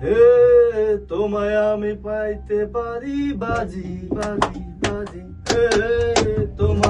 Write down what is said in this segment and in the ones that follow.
হে তোমায় আমি পাইতে পারি বাজি বাজি বাজি হে তোমায়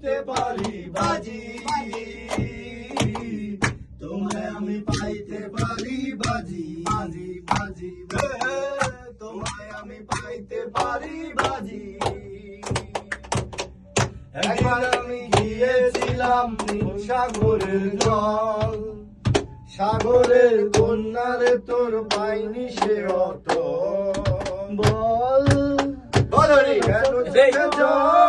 পাইতে পারি বাজি। তোমায় আমি পাইতে পারি বাজি। বাজি বাজি তোমায় আমি পাইতে পারি বাজি। একবার আমি গিয়েছিলাম সাগরের জল। সাগরের কন্যারে তোর পাইনি সে অত। বল। বল কেন জল